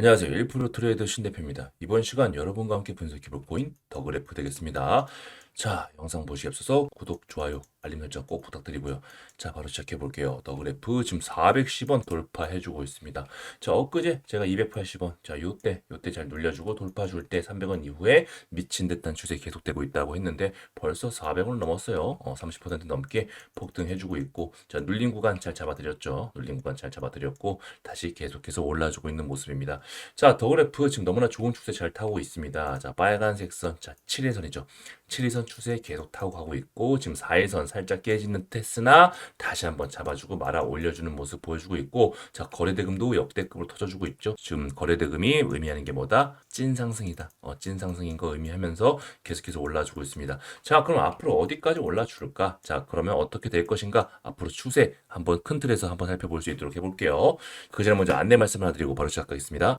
안녕하세요. 1% 트레이더 신대표입니다. 이번 시간 여러분과 함께 분석해볼 코인 더 그래프 되겠습니다. 자, 영상 보시기 앞서서 구독, 좋아요, 알림 설정 꼭 부탁드리고요. 자, 바로 시작해 볼게요. 더 그래프 지금 410원 돌파해 주고 있습니다. 자, 엊그제 제가 280원, 자, 요때, 요때 잘 눌려주고 돌파 줄 때 300원 이후에 미친 듯한 추세 계속되고 있다고 했는데 벌써 400원 넘었어요. 어, 30% 넘게 폭등해 주고 있고, 자, 눌린 구간 잘 잡아드렸죠. 눌린 구간 잘 잡아드렸고, 다시 계속해서 올라주고 있는 모습입니다. 자, 더 그래프 지금 너무나 좋은 추세 잘 타고 있습니다. 자, 빨간색 선, 자, 7일선이죠. 7일선 추세 계속 타고 가고 있고, 지금 4일선 살짝 깨지는 테스나 다시 한번 잡아주고 말아 올려주는 모습 보여주고 있고, 자, 거래대금도 역대급으로 터져주고 있죠. 지금 거래대금이 의미하는 게 뭐다? 찐 상승이다. 어, 찐 상승인 거 의미하면서 계속해서 올라주고 있습니다. 자, 그럼 앞으로 어디까지 올라줄까? 자, 그러면 어떻게 될 것인가? 앞으로 추세 한번 큰 틀에서 한번 살펴볼 수 있도록 해볼게요. 그 전에 먼저 안내 말씀 하나 드리고 바로 시작하겠습니다.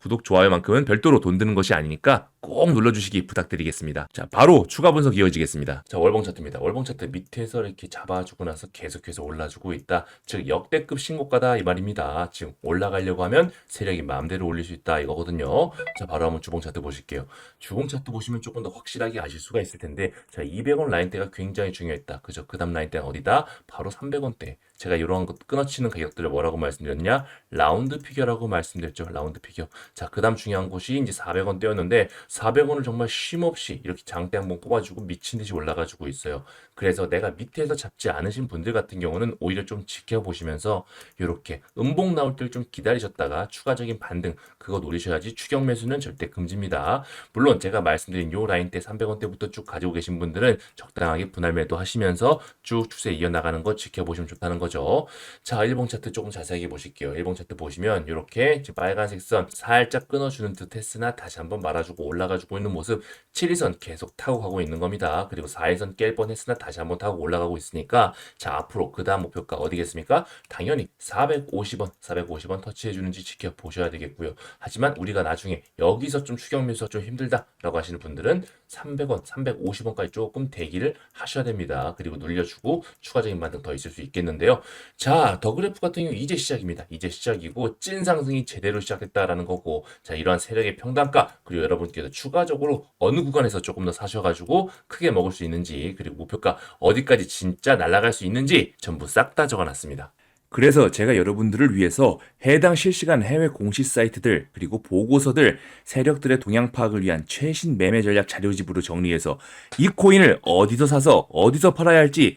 구독, 좋아요만큼은 별도로 돈 드는 것이 아니니까 꼭 눌러주시기 부탁드리겠습니다. 자, 바로 추가 분석 이어지겠습니다. 자, 월봉 차트입니다. 월봉 차트 밑에서 이렇게 잡아주고 나서 계속해서 올라주고 있다. 즉, 역대급 신고가다 이 말입니다. 지금 올라가려고 하면 세력이 마음대로 올릴 수 있다 이거거든요. 자, 바로 한번 주봉 차트 보실게요. 주봉 차트 보시면 조금 더 확실하게 아실 수가 있을 텐데, 자, 200원 라인대가 굉장히 중요했다. 그죠? 그 다음 라인대는 어디다? 바로 300원대. 제가 이러한 것 끊어치는 가격들을 뭐라고 말씀드렸냐? 라운드 피겨라고 말씀드렸죠. 라운드 피겨. 자, 그 다음 중요한 곳이 이제 400원 떼었는데 400원을 정말 쉼없이 이렇게 장대 한번 뽑아주고 미친 듯이 올라가지고 있어요. 그래서 내가 밑에서 잡지 않으신 분들 같은 경우는 오히려 좀 지켜보시면서 이렇게 음봉 나올 때를 좀 기다리셨다가 추가적인 반등 그거 노리셔야지 추격 매수는 절대 금지입니다. 물론 제가 말씀드린 요 라인대 300원대부터 쭉 가지고 계신 분들은 적당하게 분할 매도 하시면서 쭉 추세 이어나가는 거 지켜보시면 좋다는 거죠. 거죠. 자, 일봉 차트 조금 자세하게 보실게요. 일봉 차트 보시면 이렇게 지금 빨간색 선 살짝 끊어주는 듯 했으나 다시 한번 말아주고 올라가주고 있는 모습 7일선 계속 타고 가고 있는 겁니다. 그리고 4일선 깰 뻔했으나 다시 한번 타고 올라가고 있으니까 자, 앞으로 그 다음 목표가 어디겠습니까? 당연히 450원, 450원 터치해주는지 지켜보셔야 되겠고요. 하지만 우리가 나중에 여기서 좀 추격 매수가 좀 힘들다라고 하시는 분들은 300원, 350원까지 조금 대기를 하셔야 됩니다. 그리고 눌려주고 추가적인 반등 더 있을 수 있겠는데 요. 자, 더 그래프 같은 경우 이제 시작입니다. 이제 시작이고 찐 상승이 제대로 시작했다라는 거고 자, 이러한 세력의 평단가 그리고 여러분께서 추가적으로 어느 구간에서 조금 더 사셔가지고 크게 먹을 수 있는지 그리고 목표가 어디까지 진짜 날아갈 수 있는지 전부 싹 다 적어놨습니다. 그래서 제가 여러분들을 위해서 해당 실시간 해외 공시 사이트들 그리고 보고서들 세력들의 동향 파악을 위한 최신 매매 전략 자료집으로 정리해서 이 코인을 어디서 사서 어디서 팔아야 할지